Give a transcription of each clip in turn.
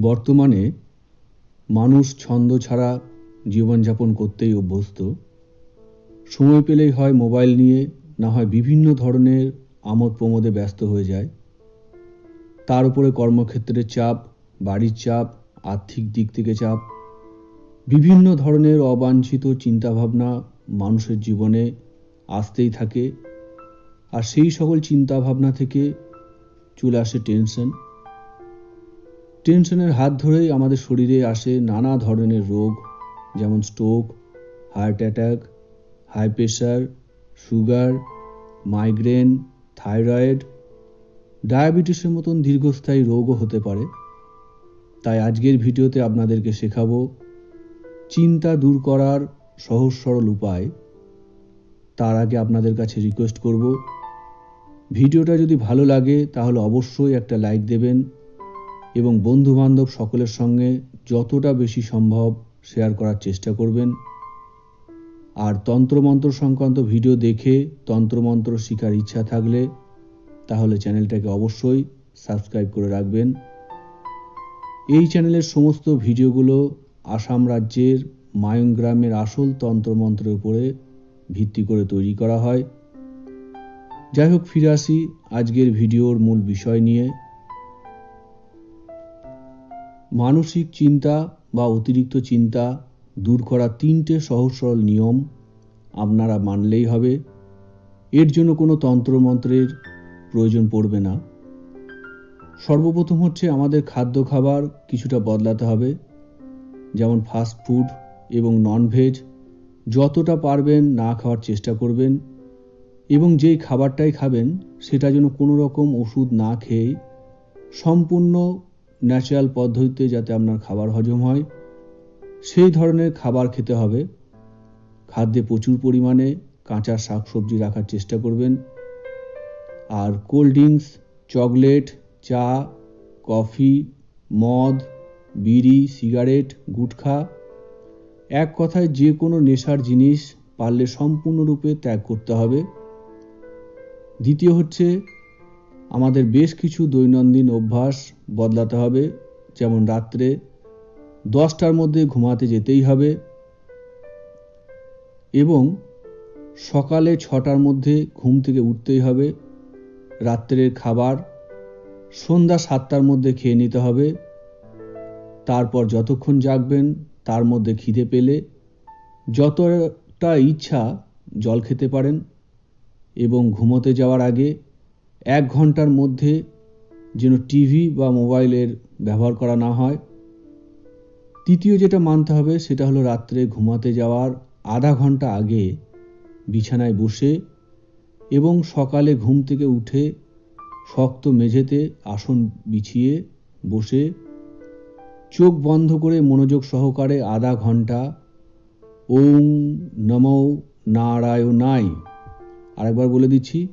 বর্তমানে মানুষ ছন্দ ছাড়া জীবনযাপন করতেই অভ্যস্ত। সময় পেলেই হয় মোবাইল নিয়ে, না হয় বিভিন্ন ধরনের আমোদ প্রমোদে ব্যস্ত হয়ে যায়। তার উপরে কর্মক্ষেত্রের চাপ, বাড়ির চাপ, আর্থিক দিক থেকে চাপ, বিভিন্ন ধরনের অবাঞ্ছিত চিন্তাভাবনা মানুষের জীবনে আসতেই থাকে। আর সেই সকল চিন্তাভাবনা থেকে চলে আসে টেনশন। টেনশনের হাত ধরেই আমাদের শরীরে আসে নানা ধরনের রোগ, যেমন stroke heart attack high pressure sugar migraine thyroid ডায়াবেটিসের মতন দীর্ঘস্থায়ী রোগও হতে পারে। তাই আজকের ভিডিওতে আপনাদেরকে শেখাবো চিন্তা দূর করার সহজ সরল উপায়। তার আগে আপনাদের কাছে রিকোয়েস্ট করব, ভিডিওটা যদি ভালো লাগে তাহলে অবশ্যই একটা লাইক দেবেন এবং বন্ধু বান্ধব সকলের সঙ্গে যতটা বেশি সম্ভব শেয়ার করার চেষ্টা করবেন। আর তন্ত্রমন্ত্র সংক্রান্ত ভিডিও দেখে তন্ত্রমন্ত্র শেখার ইচ্ছা থাকলে তাহলে চ্যানেলটাকে অবশ্যই সাবস্ক্রাইব করে রাখবেন। এই চ্যানেলের সমস্ত ভিডিওগুলো আসাম রাজ্যের মায়ং গ্রামের আসল তন্ত্রমন্ত্রের উপরে ভিত্তি করে তৈরি করা হয়। যাই হোক, ফিরে আসি আজকের ভিডিওর মূল বিষয় নিয়ে। মানসিক চিন্তা বা অতিরিক্ত চিন্তা দূর করা তিনটে সহজ সরল নিয়ম আপনারা মানলেই হবে। এর জন্য কোনো তন্ত্রমন্ত্রের প্রয়োজন পড়বে না। সর্বপ্রথম হচ্ছে আমাদের খাদ্য খাবার কিছুটা বদলাতে হবে, যেমন ফাস্ট ফুড এবং ননভেজ যতটা পারবেন না খাওয়ার চেষ্টা করবেন এবং যেই খাবারটাই খাবেন সেটা যেন কোনো রকম ওষুধ না খেয়ে সম্পূর্ণ ন্যাচারাল পদ্ধতিতে যাতে আপনার খাবার হজম হয়, সেই ধরনের খাবার খেতে হবে। খাদ্যে প্রচুর পরিমাণে কাঁচা শাকসবজি রাখার চেষ্টা করবেন। আর কোল্ড ড্রিঙ্কস চকলেট চা কফি মদ, বিড়ি সিগারেট গুটখা, এক কথায় যে কোনো নেশার জিনিস পারলে সম্পূর্ণরূপে ত্যাগ করতে হবে। দ্বিতীয় হচ্ছে আমাদের বেশ কিছু দৈনন্দিন অভ্যাস বদলাতে হবে। যেমন রাত্রে দশটার মধ্যে ঘুমাতে যেতেই হবে এবং সকালে ছটার মধ্যে ঘুম থেকে উঠতেই হবে। রাত্রের খাবার সন্ধ্যা সাতটার মধ্যে খেয়ে নিতে হবে। তারপর যতক্ষণ জাগবেন তার মধ্যে খিদে পেলে যতটা ইচ্ছা জল খেতে পারেন এবং ঘুমোতে যাওয়ার আগে এক ঘণ্টার মধ্যে যেন টিভি বা মোবাইলের ব্যবহার করা না হয়। তৃতীয় যেটা মানতে হবে সেটা হলো রাত্রে ঘুমাতে যাওয়ার আধা ঘণ্টা আগে বিছানায় বসে এবং সকালে ঘুম থেকে উঠে শক্ত মেঝেতে আসন বিছিয়ে বসে চোখ বন্ধ করে মনোযোগ সহকারে আধা ঘণ্টা ওং নমো নারায়ণাই আরেকবার বলে দিচ্ছি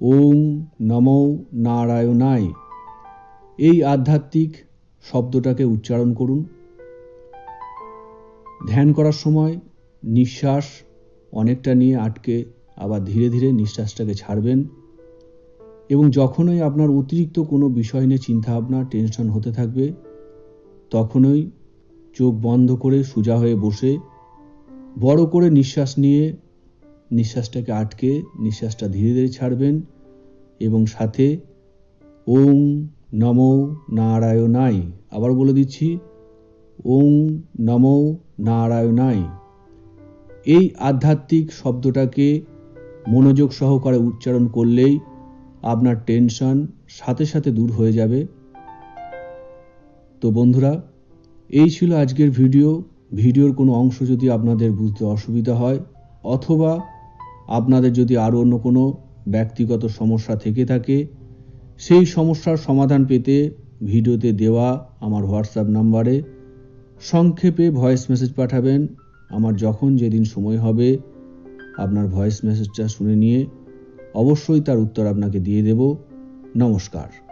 ওং নমো নারায়ণায়। এই আধ্যাত্মিক শব্দটাকে উচ্চারণ করুন। ধ্যান করার সময় নিঃশ্বাস অনেকটা নিয়ে আটকে আবার ধীরে ধীরে নিঃশ্বাসটাকে ছাড়বেন এবং যখনই আপনার অতিরিক্ত কোনো বিষয় নিয়ে চিন্তা চিন্তাভাবনা, টেনশন হতে থাকবে, তখনই চোখ বন্ধ করে সোজা হয়ে বসে, বড় করে নিঃশ্বাস নিয়ে নিঃশ্বাসটাকে আটকে নিঃশ্বাসটা ধীরে ধীরে ছাড়বেন এবং সাথে ওং নমো নারায়ণাই আবার বলে দিচ্ছি, ওং নমো নারায়ণাই এই আধ্যাত্মিক শব্দটাকে মনোযোগ সহকারে উচ্চারণ করলেই আপনার টেনশন সাথে সাথে দূর হয়ে যাবে। তো বন্ধুরা, এই ছিল আজকের ভিডিও। ভিডিওর কোনো অংশ যদি আপনাদের বুঝতে অসুবিধা হয় অথবা আপনাদের যদি আরও অন্য কোনো ব্যক্তিগত সমস্যা থেকে থাকে, সেই সমস্যার সমাধান পেতে ভিডিওতে দেওয়া আমার হোয়াটসঅ্যাপ নাম্বারে সংক্ষেপে ভয়েস মেসেজ পাঠাবেন। আমার যখন যেদিন সময় হবে, আপনার ভয়েস মেসেজটা শুনে নিয়ে অবশ্যই তার উত্তর আপনাকে দিয়ে দেব। নমস্কার।